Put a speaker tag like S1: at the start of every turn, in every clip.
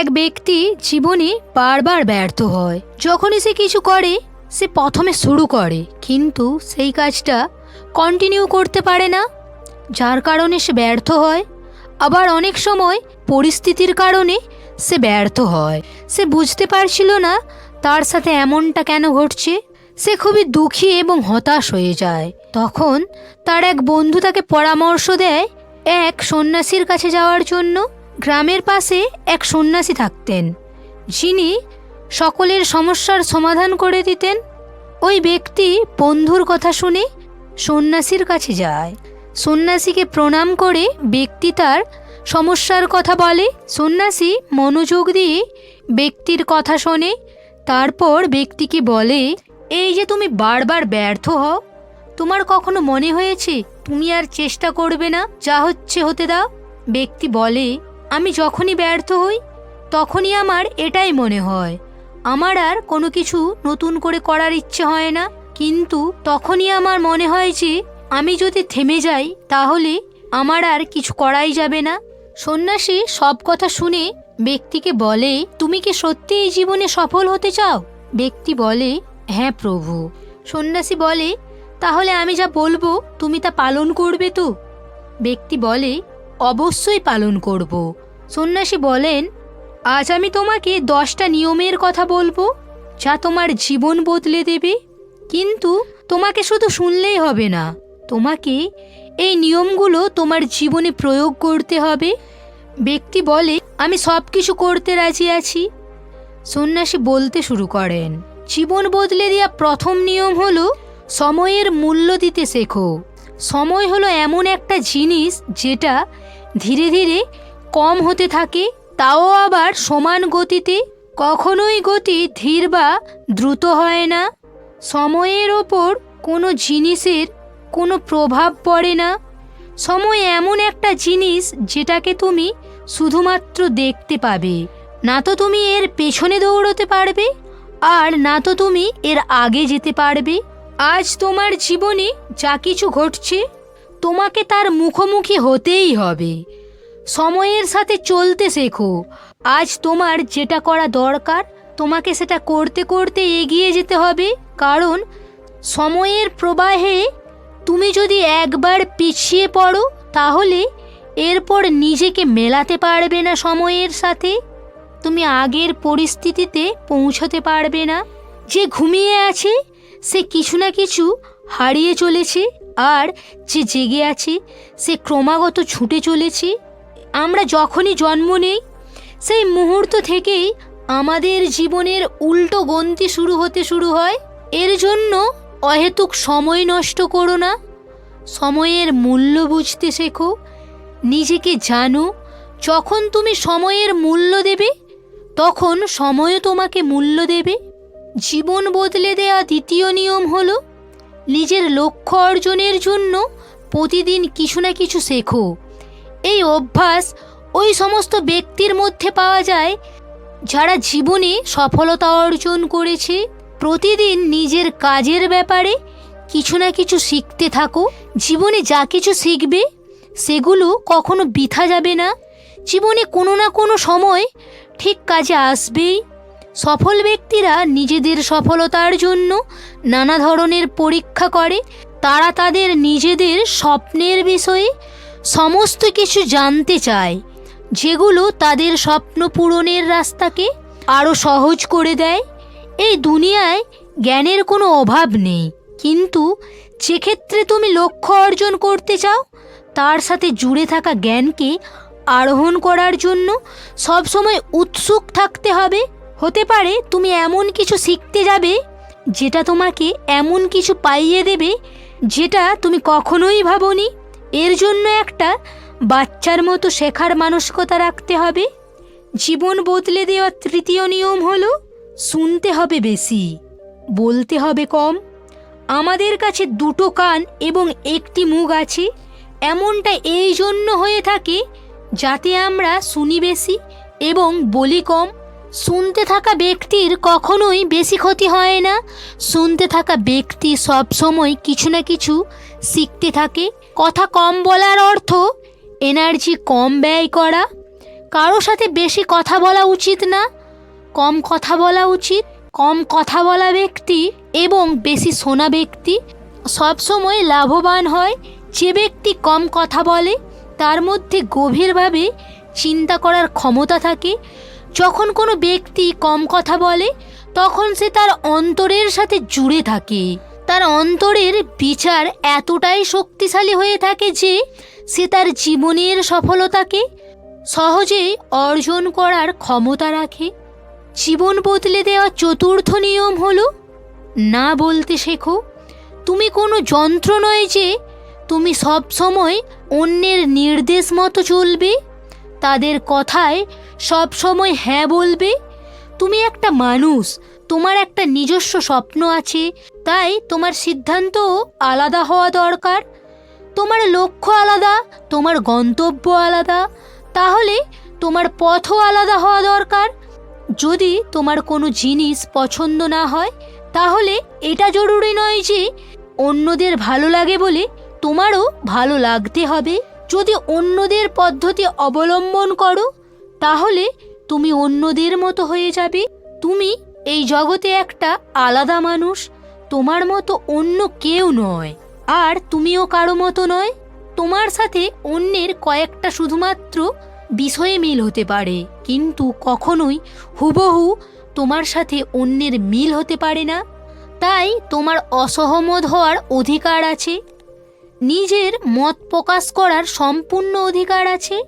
S1: এক ব্যক্তি জীবনে বারবার ব্যর্থ হয়। যখনই সে কিছু করে, সে প্রথমে শুরু করে। কিন্তু সেই কাজটা কন্টিনিউ করতে পারে না। যার কারণে সে ব্যর্থ হয়। আবার অনেক সময় পরিস্থিতির কারণে সে ব্যর্থ হয়। সে বুঝতে পারছিল না তার সাথে এমনটা কেন ঘটছে। সে খুবই দুঃখী এবং হতাশ হয়ে যায়। তখন তার এক বন্ধু তাকে পরামর্শ দেয় এক সন্ন্যাসীর কাছে যাওয়ার জন্য। গ্রামের পাশে এক সন্ন্যাসী থাকতেন। যিনি সকলের সমস্যার সমাধান করে দিতেন। ওই ব্যক্তি বন্ধুর কথা শুনে সন্ন্যাসীর কাছে যায়। সন্ন্যাসীকে প্রণাম করে ব্যক্তি তার সমস্যার কথা বলে। সন্ন্যাসী মনোযোগ দিয়ে ব্যক্তির কথা শোনে। তারপর ব্যক্তিকে বলে, এই যে তুমি বারবার ব্যর্থ হও, তোমার কখনো মনে হয়েছে তুমি আর চেষ্টা করবে না? যা হচ্ছে হতে দাও? ব্যক্তি বলে আমি যখনই ব্যর্থ হই, তখনই আমার এটাই মনে হয়। আমার আর কোনো কিছু নতুন করে করার ইচ্ছে হয় না। কিন্তু তখনই আমার মনে হয় যে, আমি যদি থেমে যাই, তাহলে আমার আর কিছু করাই যাবে না। সন্ন্যাসী সব কথা শুনে ব্যক্তিকে বলে, তুমি কি সত্যি এই জীবনে সফল হতে চাও? ব্যক্তি বলে হ্যাঁ প্রভু। সন্ন্যাসী বলে, তাহলে আমি যা বলব, তুমি তা পালন করবে তো? ব্যক্তি বলে, অবশ্যই পালন করব। সন্ন্যাসী বলেন, আজ আমি তোমাকে দশটা নিয়মের কথা বলব, যা তোমার জীবন বদলে দেবে। কিন্তু তোমাকে শুধু শুনলেই হবে না, তোমাকে এই নিয়মগুলো তোমার জীবনে প্রয়োগ করতে হবে। ব্যক্তি বলে, আমি সব কিছু করতে রাজি আছি। সন্ন্যাসী বলতে শুরু করেন, জীবন বদলে দেওয়া প্রথম নিয়ম হলো, সময়ের মূল্য দিতে শেখো। সময় হলো এমন একটা জিনিস যেটা ধীরে ধীরে কম হতে থাকে, তাও আবার সমান গতিতে কখনোই গতি ধীর বা দ্রুত হয় না। সময়ের ওপর কোনো জিনিসের কোনো প্রভাব পড়ে না। সময় এমন একটা জিনিস যেটাকে তুমি শুধুমাত্র দেখতে পাবে। না তো তুমি এর পেছনে দৌড়তে পারবে, আর না তো তুমি এর আগে যেতে পারবে। আজ তোমার জীবনে যা কিছু ঘটছে, তোমাকে তার মুখোমুখি হতেই হবে। সময়ের সাথে চলতে শেখো। আজ তোমার যেটা করা দরকার, তোমাকে সেটা করতে করতে এগিয়ে যেতে হবে। কারণ সময়ের প্রবাহে তুমি যদি একবার পিছিয়ে পড়ো, তাহলে এরপর নিজেকে মেলাতে পারবে না সময়ের সাথে। তুমি আগের পরিস্থিতিতে পৌঁছতে পারবে না। যে ঘুমিয়ে আছে, সে কিছু না কিছু হারিয়ে চলেছে। আর যে জেগে আছে, সে ক্রমাগত ছুটে চলেছে। আমরা যখনই জন্ম নেই, সেই মুহূর্ত থেকেই আমাদের জীবনের উল্টো গন্তি শুরু হতে শুরু হয়। এর জন্য অহেতুক সময় নষ্ট করো না। সময়ের মূল্য বুঝতে শেখো। নিজেকে জানো, যখন তুমি সময়ের মূল্য দেবে, তখন সময়ও তোমাকে মূল্য দেবে। জীবন বদলে দেয়া দ্বিতীয় নিয়ম হলো, নিজের লক্ষ্য অর্জনের জন্য প্রতিদিন কিছু না কিছু শেখো। এই অভ্যাস ওই সমস্ত ব্যক্তির মধ্যে পাওয়া যায় যারা জীবনে সফলতা অর্জন করেছে। প্রতিদিন নিজের কাজের ব্যাপারে কিছু না কিছু শিখতে থাকো। জীবনে যা কিছু শিখবে, সেগুলো কখনো বৃথা যাবে না। জীবনে কোনো না কোনো সময় ঠিক কাজে আসবেই। সফল ব্যক্তিরা নিজেদের সফলতার জন্য নানা ধরনের পরীক্ষা করে। তারা তাদের নিজেদের স্বপ্নের বিষয়ে সমস্ত কিছু জানতে চায়। যেগুলো তাদের স্বপ্ন পূরণের রাস্তাকে আরও সহজ করে দেয়। এই দুনিয়ায় জ্ঞানের কোনো অভাব নেই। কিন্তু যেক্ষেত্রে তুমি লক্ষ্য অর্জন করতে চাও, তার সাথে জুড়ে থাকা জ্ঞানকে আরোহণ করার জন্য সবসময় উৎসুক থাকতে হবে। হতে পারে তুমি এমন কিছু শিখতে যাবে, যেটা তোমাকে এমন কিছু পাইয়ে দেবে, যেটা তুমি কখনোই ভাবোনি। এর জন্য একটা বাচ্চার মতো শেখার মানসিকতা রাখতে হবে। জীবন বদলে দেওয়া তৃতীয় নিয়ম হলো, শুনতে হবে বেশি, বলতে হবে কম। আমাদের কাছে দুটো কান এবং একটি মুখ আছে, এমনটা এই জন্য হয়ে থাকে যাতে আমরা শুনি বেশি এবং বলি কম। শুনতে থাকা ব্যক্তির কখনোই বেশি ক্ষতি হয় না। শুনতে থাকা ব্যক্তি সব সময় কিছু না কিছু শিখতে থাকে। কথা কম বলার অর্থ এনার্জি কম ব্যয় করা। কারও সাথে বেশি কথা বলা উচিত না, কম কথা বলা উচিত। কম কথা বলা ব্যক্তি এবং বেশি শোনা ব্যক্তি সবসময় লাভবান হয়। যে ব্যক্তি কম কথা বলে, তার মধ্যে গভীরভাবে চিন্তা করার ক্ষমতা থাকে। যখন কোনো ব্যক্তি কম কথা বলে, তখন সে তার অন্তরের সাথে জুড়ে থাকে। তার অন্তরের বিচার এতটাই শক্তিশালী হয়ে থাকে যে সে তার জীবনের সফলতাকে সহজেই অর্জন করার ক্ষমতা রাখে। জীবন বদলে দেওয়া চতুর্থ নিয়ম হলো, না বলতে শেখো। তুমি কোনো যন্ত্র নয় যে তুমি সব সময় অন্যের নির্দেশ মতো চলবে। তাদের কথায় সব সময় হ্যাঁ বলবে। তুমি একটা মানুষ তোমার একটা নিজস্ব স্বপ্ন আছে, তাই তোমার সিদ্ধান্তও আলাদা হওয়া দরকার। তোমার লক্ষ্য আলাদা, তোমার গন্তব্য আলাদা, তাহলে তোমার পথও আলাদা হওয়া দরকার। যদি তোমার কোনো জিনিস পছন্দ না হয়, তাহলে এটা জরুরি নয় যে অন্যদের ভালো লাগে বলে তোমারও ভালো লাগতে হবে। যদি অন্যদের পদ্ধতি অবলম্বন করো, তাহলে তুমি অন্যদের মতো হয়ে যাবে। তুমি এই জগতে একটা আলাদা মানুষ তোমার মতো অন্য কেউ নয়। আর তুমিও কারও মতো নয়, তোমার সাথে অন্যের কয়েকটা শুধুমাত্র বিষয়ে মিল হতে পারে। কিন্তু কখনোই হুবহু তোমার সাথে অন্যের মিল হতে পারে না। তাই তোমার অসহমত হওয়ার অধিকার আছে। নিজের মত প্রকাশ করার সম্পূর্ণ অধিকার আছে।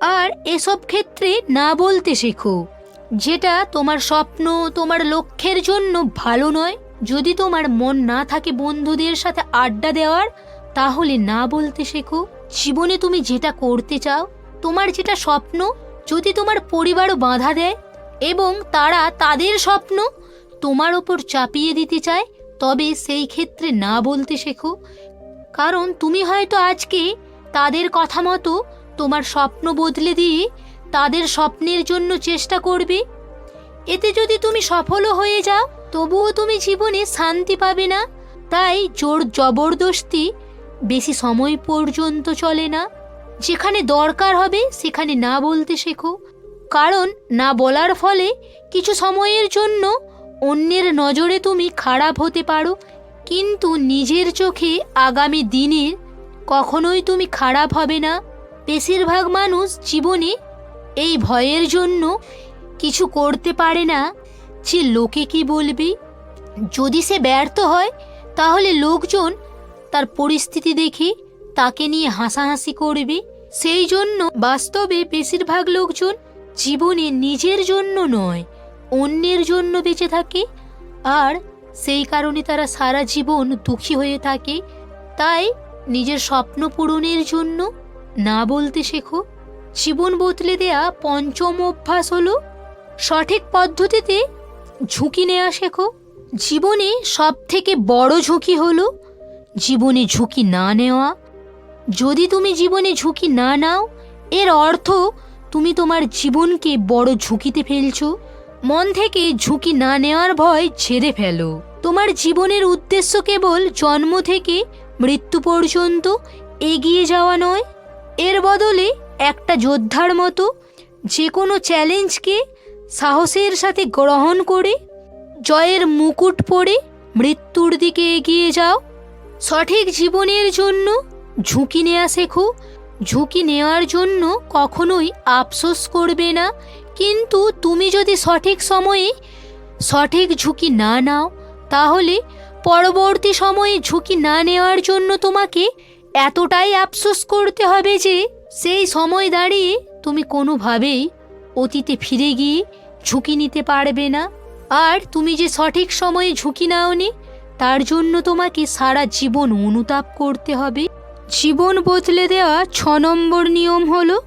S1: আর এসব ক্ষেত্রে না বলতে শেখো। যেটা তোমার স্বপ্ন, তোমার লক্ষ্যের জন্য ভালো নয়। যদি তোমার মন না থাকে বন্ধুদের সাথে আড্ডা দেওয়ার, তাহলে না বলতে শেখো। জীবনে তুমি যেটা করতে চাও, তোমার যেটা স্বপ্ন, যদি তোমার পরিবারও বাধা দেয় এবং তারা তাদের স্বপ্ন তোমার ওপর চাপিয়ে দিতে চায়, তবে সেই ক্ষেত্রে না বলতে শেখো। কারণ তুমি হয়তো আজকে তাদের কথা মতো তোমার স্বপ্ন বদলে দিয়ে তাদের স্বপ্নের জন্য চেষ্টা করবে? এতে যদি তুমি সফলও হয়ে যাও, তবুও তুমি জীবনে শান্তি পাবে না। তাই জোর জবরদস্তি বেশি সময় পর্যন্ত চলে না। যেখানে দরকার হবে, সেখানে না বলতে শেখো। কারণ না বলার ফলে কিছু সময়ের জন্য অন্যের নজরে তুমি খারাপ হতে পারো। কিন্তু নিজের চোখে আগামী দিনে কখনোই তুমি খারাপ হবে না। বেশিরভাগ মানুষ জীবনে এই ভয়ের জন্য কিছু করতে পারে না। যে লোকে কি বলবে? যদি সে ব্যর্থ হয়, তাহলে লোকজন তার পরিস্থিতি দেখে তাকে নিয়ে হাসাহাসি করবে। সেই জন্য বাস্তবে বেশিরভাগ লোকজন জীবনে নিজের জন্য নয়, অন্যের জন্য বেঁচে থাকে। আর সেই কারণে তারা সারা জীবন দুঃখী হয়ে থাকে। তাই নিজের স্বপ্ন পূরণের জন্য না বলতে শেখো। জীবন বদলে দেয়া পঞ্চম অভ্যাস হলো, সঠিক পদ্ধতিতে ঝুঁকি নেওয়া শেখো। জীবনে সব থেকে বড় ঝুঁকি হলো, জীবনে ঝুঁকি না নেওয়া। যদি তুমি জীবনে ঝুঁকি না নাও, এর অর্থ তুমি তোমার জীবনকে বড় ঝুঁকিতে ফেলছো। মন থেকে ঝুঁকি না নেওয়ার ভয় ছেড়ে ফেলো। তোমার জীবনের উদ্দেশ্য কেবল জন্ম থেকে মৃত্যু পর্যন্ত এগিয়ে যাওয়া নয়, এর বদলে একটা যোদ্ধার মতো, যে কোনো চ্যালেঞ্জকে সাহসের সাথে গ্রহণ করে, জয়ের মুকুট পরে মৃত্যুর দিকে এগিয়ে যাও। সঠিক জীবনের জন্য ঝুঁকি নেওয়া শেখো। ঝুঁকি নেওয়ার জন্য কখনোই আফসোস করবে না। কিন্তু তুমি যদি সঠিক সময়ে সঠিক ঝুঁকি না নাও, তাহলে পরবর্তী সময়ে ঝুঁকি না নেওয়ার জন্য তোমাকে এতটাই আফসোস করতে হবে যে সেই সময় দাঁড়িয়ে তুমি কোনোভাবেই অতীতে ফিরে গিয়ে ঝুঁকি নিতে পারবে না। আর তুমি যে সঠিক সময়ে ঝুঁকি নাওনি, তার জন্য তোমাকে সারা জীবন অনুতাপ করতে হবে। জীবন বদলে দেওয়া ছ নম্বর নিয়ম হলো,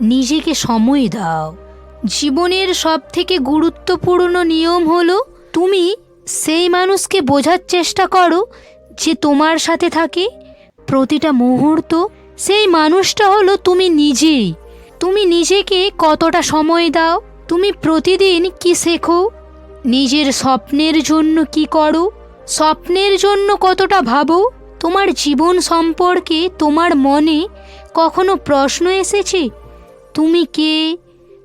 S1: নিজেকে সময় দাও। জীবনের সব থেকে গুরুত্বপূর্ণ নিয়ম হলো, তুমি সেই মানুষকে বোঝার চেষ্টা করো যে তোমার সাথে থাকে প্রতিটা মুহূর্ত সেই মানুষটা হলো তুমি নিজেই। তুমি নিজেকে কতটা সময় দাও? তুমি প্রতিদিন কি শেখো? নিজের স্বপ্নের জন্য কি করো? স্বপ্নের জন্য কতটা ভাবো? তোমার জীবন সম্পর্কে তোমার মনে কখনো প্রশ্ন এসেছে? তুমি কে?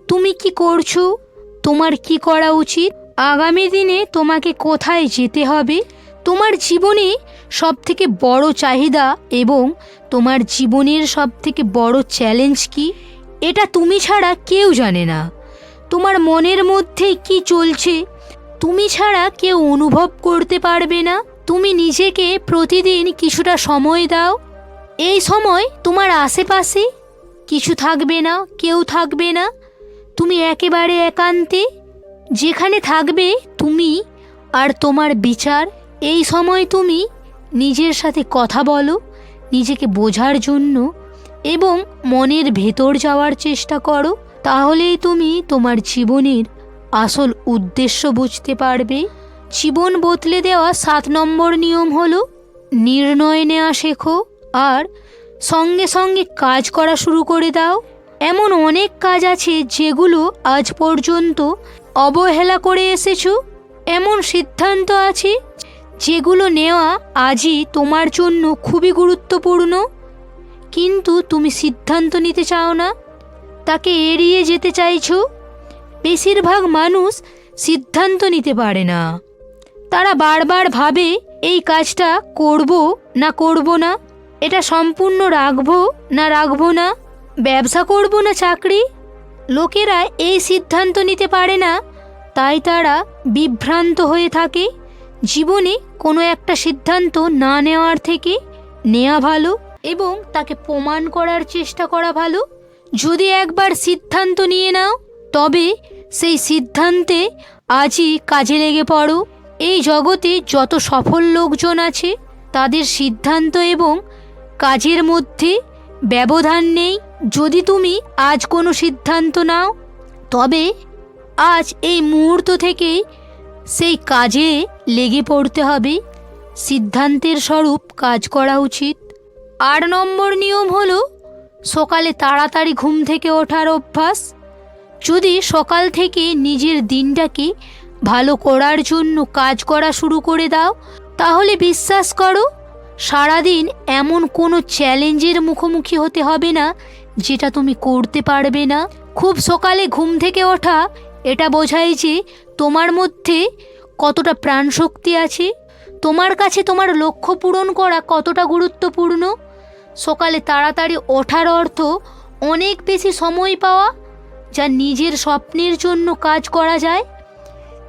S1: তুমি কি করছ? তোমার কি করা উচিত? আগামী দিনে তোমাকে কোথায় যেতে হবে? তোমার জীবনে সব থেকে বড় চাহিদা এবং তোমার জীবনের সব থেকে বড় চ্যালেঞ্জ কি? এটা তুমি ছাড়া কেউ জানে না। তোমার মনের মধ্যে কি চলছে? তুমি ছাড়া কেউ অনুভব করতে পারবে না। তুমি নিজেকে প্রতিদিন কিছুটা সময় দাও। এই সময় তোমার আশেপাশে কিছু থাকবে না, কেউ থাকবে না। তুমি একেবারে একান্তে। যেখানে থাকবে তুমি আর তোমার বিচার। এই সময় তুমি নিজের সাথে কথা বলো। নিজেকে বোঝার জন্য এবং মনের ভেতর যাওয়ার চেষ্টা করো, তাহলেই তুমি তোমার জীবনের আসল উদ্দেশ্য বুঝতে পারবে। জীবন বদলে দেওয়া সাত নম্বর নিয়ম হলো নির্ণয় নেওয়া শেখো, আর সঙ্গে সঙ্গে কাজ করা শুরু করে দাও। এমন অনেক কাজ আছে যেগুলো আজ পর্যন্ত অবহেলা করে এসেছ। এমন সিদ্ধান্ত আছে যেগুলো নেওয়া আজই তোমার জন্য খুবই গুরুত্বপূর্ণ। কিন্তু তুমি সিদ্ধান্ত নিতে চাও না। তাকে এড়িয়ে যেতে চাইছো। বেশিরভাগ মানুষ সিদ্ধান্ত নিতে পারে না। তারা বারবার ভাবে, এই কাজটা করব না করব না? এটা সম্পূর্ণ রাখব না রাখব না? ব্যবসা করব না চাকরি? লোকেরা এই সিদ্ধান্ত নিতে পারে না, তাই তারা বিভ্রান্ত হয়ে থাকে। জীবনে কোনো একটা সিদ্ধান্ত না নেওয়ার থেকে নেওয়া ভালো এবং তাকে প্রমাণ করার চেষ্টা করা ভালো। যদি একবার সিদ্ধান্ত নিয়ে নাও, তবে সেই সিদ্ধান্তে আজই কাজে লেগে পড়ো। এই জগতে যত সফল লোকজন আছে, তাদের সিদ্ধান্ত এবং কাজের মধ্যে ব্যবধান নেই। যদি তুমি আজ কোনো সিদ্ধান্ত নাও, তবে আজ এই মুহূর্ত থেকেই সেই কাজে লেগে পড়তে হবে। সিদ্ধান্তের স্বরূপ কাজ করা উচিত। আট নম্বর নিয়ম হলো, সকালে তাড়াতাড়ি ঘুম থেকে ওঠার অভ্যাস। যদি সকাল থেকে নিজের দিনটাকে ভালো করার জন্য কাজ করা শুরু করে দাও, তাহলে বিশ্বাস করো, সারাদিন এমন কোনো চ্যালেঞ্জের মুখোমুখি হতে হবে না, যেটা তুমি করতে পারবে না। খুব সকালে ঘুম থেকে ওঠা, এটা বোঝায় যে তোমার মধ্যে কতটা প্রাণশক্তি আছে? তোমার কাছে তোমার লক্ষ্য পূরণ করা কতটা গুরুত্বপূর্ণ? সকালে তাড়াতাড়ি ওঠার অর্থ অনেক বেশি সময় পাওয়া যা নিজের স্বপ্নের জন্য কাজ করা যায়?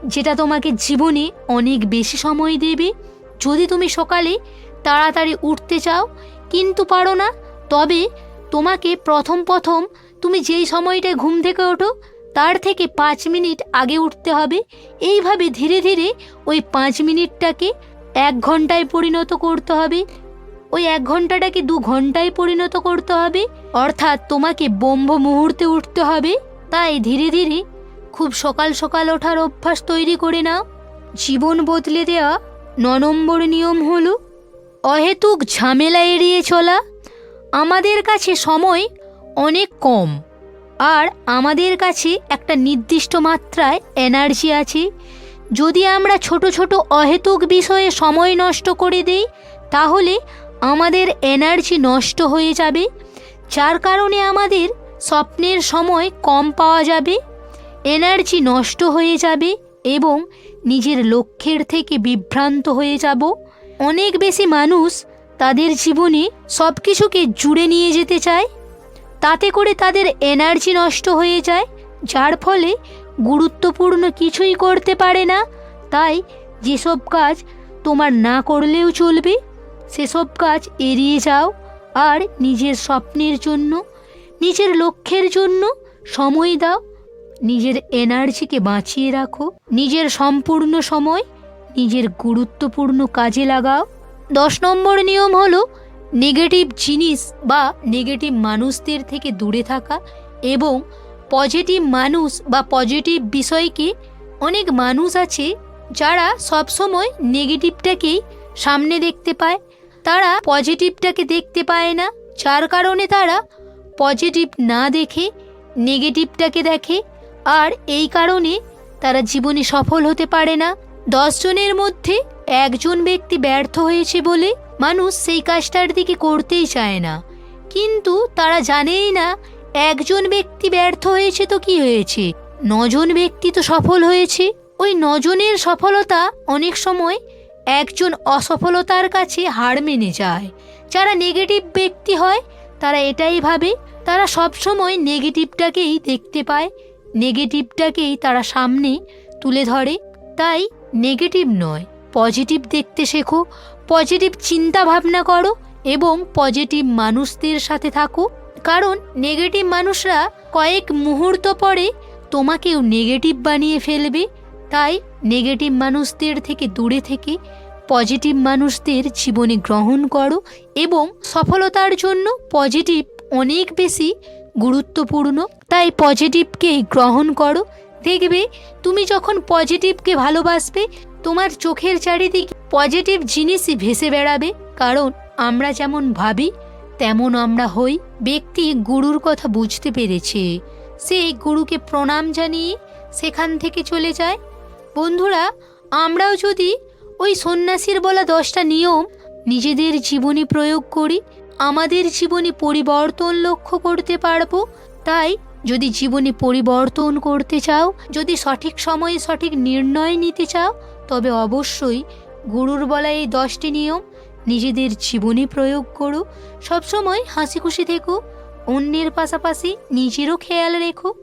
S1: যেটা তোমাকে জীবনে অনেক বেশি সময় দেবে। যদি তুমি সকালে তাড়াতাড়ি উঠতে চাও, কিন্তু পারো না, তবে তোমাকে প্রথম প্রথম তুমি যেই সময়টায় ঘুম থেকে ওঠো তার থেকে পাঁচ মিনিট আগে উঠতে হবে। এইভাবে ধীরে ধীরে ওই পাঁচ মিনিটটাকে এক ঘন্টায় পরিণত করতে হবে। ওই এক ঘন্টাটাকে দু ঘন্টায় পরিণত করতে হবে। অর্থাৎ তোমাকে ব্রহ্ম মুহূর্তে উঠতে হবে। তাই ধীরে ধীরে খুব সকাল সকাল ওঠার অভ্যাস তৈরি করে নাও। জীবন বদলে দেওয়া ন নম্বর নিয়ম হলো, অহেতুক ঝামেলা এড়িয়ে চলা। আমাদের কাছে সময় অনেক কম। আর আমাদের কাছে একটা নির্দিষ্ট মাত্রায় এনার্জি আছে। যদি আমরা ছোট ছোট অহেতুক বিষয়ে সময় নষ্ট করে দেই, তাহলে আমাদের এনার্জি নষ্ট হয়ে যাবে, যার কারণে আমাদের স্বপ্নের সময় কম পাওয়া যাবে এনার্জি নষ্ট হয়ে যাবে এবং নিজের লক্ষ্যের থেকে বিভ্রান্ত হয়ে যাব। অনেক বেশি মানুষ তাদের জীবনে সব কিছুকে জুড়ে নিয়ে যেতে চায়। তাতে করে তাদের এনার্জি নষ্ট হয়ে যায়, যার ফলে গুরুত্বপূর্ণ কিছুই করতে পারে না। তাই যেসব কাজ তোমার না করলেও চলবে, সেসব কাজ এড়িয়ে যাও আর নিজের স্বপ্নের জন্য, নিজের লক্ষ্যের জন্য সময় দাও। নিজের এনার্জিকে বাঁচিয়ে রাখো। নিজের সম্পূর্ণ সময় নিজের গুরুত্বপূর্ণ কাজে লাগাও। দশ নম্বর নিয়ম হলো নেগেটিভ জিনিস বা নেগেটিভ মানুষদের থেকে দূরে থাকা এবং পজিটিভ মানুষ বা পজিটিভ বিষয়কে অনেক মানুষ আছে যারা সবসময় নেগেটিভটাকেই সামনে দেখতে পায়। তারা পজিটিভটাকে দেখতে পায় না, যার কারণে তারা পজিটিভ না দেখে নেগেটিভটাকে দেখে। আর এই কারণে তারা জীবনে সফল হতে পারে না। দশজনের মধ্যে একজন ব্যক্তি ব্যর্থ হয়েছে বলে মানুষ সেই কাজটার দিকে করতেই চায় না। কিন্তু তারা জানেই না, একজন ব্যক্তি ব্যর্থ হয়েছে তো কি হয়েছে? নজন ব্যক্তি তো সফল হয়েছে। ওই নজনের সফলতা অনেক সময় একজন অসফলতার কাছে হার মেনে যায়। যারা নেগেটিভ ব্যক্তি হয়, তারা এটাই ভাবে, তারা সবসময় নেগেটিভটাকেই দেখতে পায়। নেগেটিভটাকেই তারা সামনে তুলে ধরে। তাই নেগেটিভ নয় পজিটিভ দেখতে শেখো। পজিটিভ চিন্তা ভাবনা করো এবং পজিটিভ মানুষদের সাথে থাকো। কারণ নেগেটিভ মানুষরা কয়েক মুহূর্ত পরে তোমাকেও নেগেটিভ বানিয়ে ফেলবে। তাই নেগেটিভ মানুষদের থেকে দূরে থেকে পজিটিভ মানুষদের জীবনে গ্রহণ করো এবং সফলতার জন্য পজিটিভ অনেক বেশি গুরুত্বপূর্ণ। তাই পজিটিভকে গ্রহণ করো। দেখবে তুমি যখন পজিটিভকে ভালোবাসবে তোমার চোখের চারিদিকে পজিটিভ জিনিসই ভেসে বেড়াবে, কারণ আমরা যেমন ভাবি, তেমন আমরা হই। ব্যক্তি গুরুর কথা বুঝতে পেরেছে। সে গুরুকে প্রণাম জানিয়ে সেখান থেকে চলে যায়। বন্ধুরা, আমরাও যদি ওই সন্ন্যাসীর বলা দশটা নিয়ম নিজেদের জীবনে প্রয়োগ করি, আমাদের জীবনে পরিবর্তন লক্ষ্য করতে পারব। তাই যদি জীবনে পরিবর্তন করতে চাও, যদি সঠিক সময়ে সঠিক নির্ণয় নিতে চাও তবে অবশ্যই গুরুর বলা এই দশটি নিয়ম নিজেদের জীবনে প্রয়োগ করো। সবসময় হাসি খুশি থেকো, অন্যের পাশাপাশি নিজেরও খেয়াল রেখো।